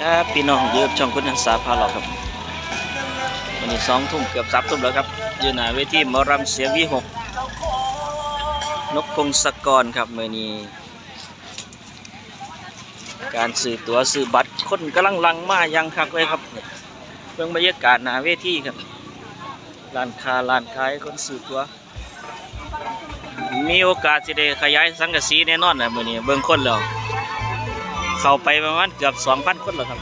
ครับพี่น้องเยือบช่องคุณทักษาพาเราครับวันนี้สองทุ่มเกือบสามทุ่มแล้วครับอยืนหน้าเวทีมอรำเสียงวีหกนกพงศกรครับเมื่อนี้ การซื้อตั๋วซื้อบัตรคนกำลังลังมายังคักเลยครับเบื้องบรรยากาศหน้าเวทีครับร้านค้าร้านขายคนซื้อตั๋วมีโอกาสสิได้ขยายสังกะสีแน่นอนนะมื่อนี้เบื้องคนแล้ว เข้าไปประมาณเกือบสองพันคนแล้วครับ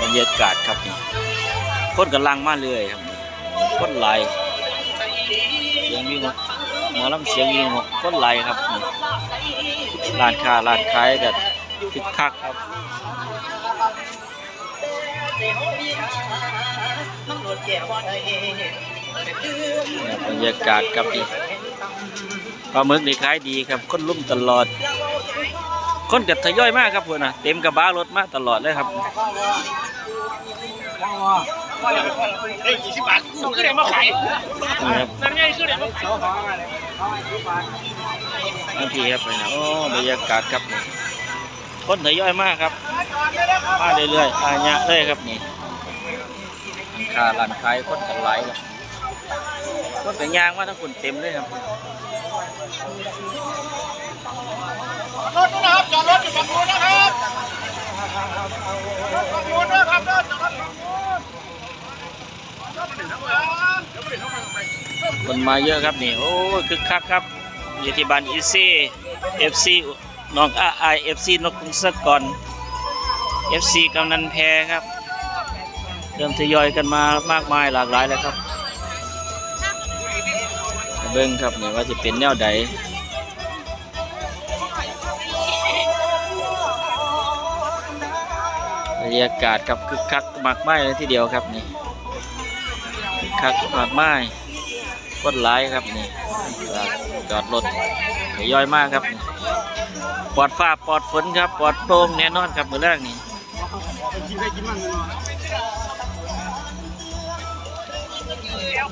บรรยากาศครับคนกำลังมาเลยครับคนหลยเสียงวิ่งหมอลำเสียงวิ่งคนไหลครับร้านค้าร้านขายกันคึกคักครับบรรยากาศครับนี่ ปลาหมึกนี่ขายดีครับคนลุ่มตลอด คนกัดทยอยมากครับพวกนะเต็มกระบะรถมาตลอดเลยครับได้ยี่สิบบาทสูงขึ้นเลยมาขายนี่ครับนั่นไงขึ้นเลยมาขายบางทีครับไปนะโอ้บรรยากาศครับนี่คนทยอยมากครับ มาเรื่อยๆอาญะเลยครับนี่ร้านค้าร้านขายคนกันหลายครับคนกันยางมาทั้งคนเต็มเลยครับ รถนะครับจอดรถอยู่ฝั่งนู้นนะครับฝั่งนู้นนะครับจอดรถฝั่งนู้นคนมาเยอะครับนี่โอ้ยคึกคักครับอยู่ที่บ้านอีซีเอฟซีน้องอาไอเอฟซีนกพงศกรเอฟซีกำนันแพรครับ เริ่มทยอยกันมามากมายหลากหลายแล้วครับ เบิ้งครับเนี่ยว่าจะเป็นแนวใดบรรยากาศครับคึกคักมากไมายเลยทีเดียวครับนี่คึกคักมากมายกดไลค์ครับนี่จอดรถทยอยมากครับ ปลอดฟ้าปลอดฝนครับ ปลอดโปร่งแน่นอนครับมือแรกนี่ ค่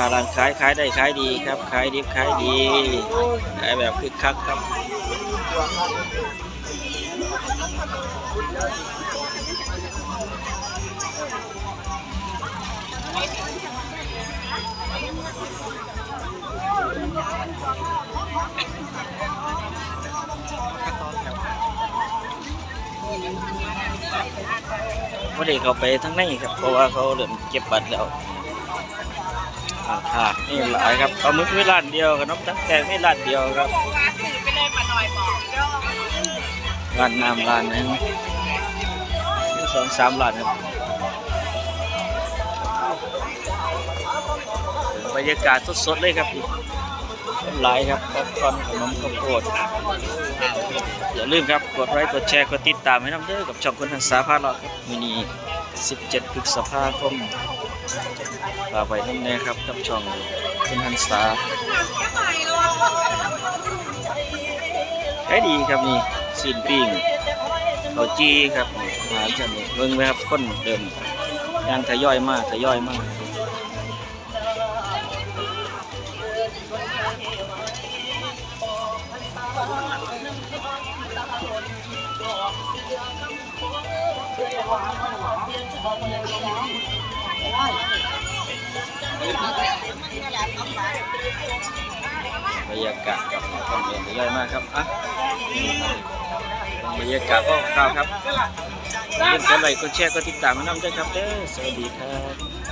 าร้านขายขายได้ขายดีครับขายดิบขายดีขายแบบคึกคักครับ ไม่ได้เขาไปทั้งในครับ เพราะว่าเขาเริ่มเก็บบัตรแล้วอ่าค่ะนี่หลายครับปลามึกไม่ร้านเดียวกับน้ำตักแตงไม่ร้านเดียวครับลาหน่อยบอกเด้อร้านน้ำร้านนึงมีสองสามร้านครับบรรยากาศสดๆเลยครับ คนหลายครับป๊อปคอนขนมข้าวโพดอย่าลืมครับ กดไลค์กดแชร์กดติดตามให้น้ำเด้อกับช่องคนทันสาพาเราครับมินี17พฤษภาคมฝากไว้น้ำแน่ครับกับช่องคนทันสาขายดีครับนี่ซีนปิ้งเขาจีครับอาหารชนิดเบิ่งไหมครับคนเดิมยางทยอยมากทยอยมาก บรรยากาศกับคนเดินทยอยมากครับอะบรรยากาศก็คร่าวครับอย่าลืมกดไลค์กดแชร์ก็ติดตามมาน้ำด้วยครับเด้อสวัสดีครับ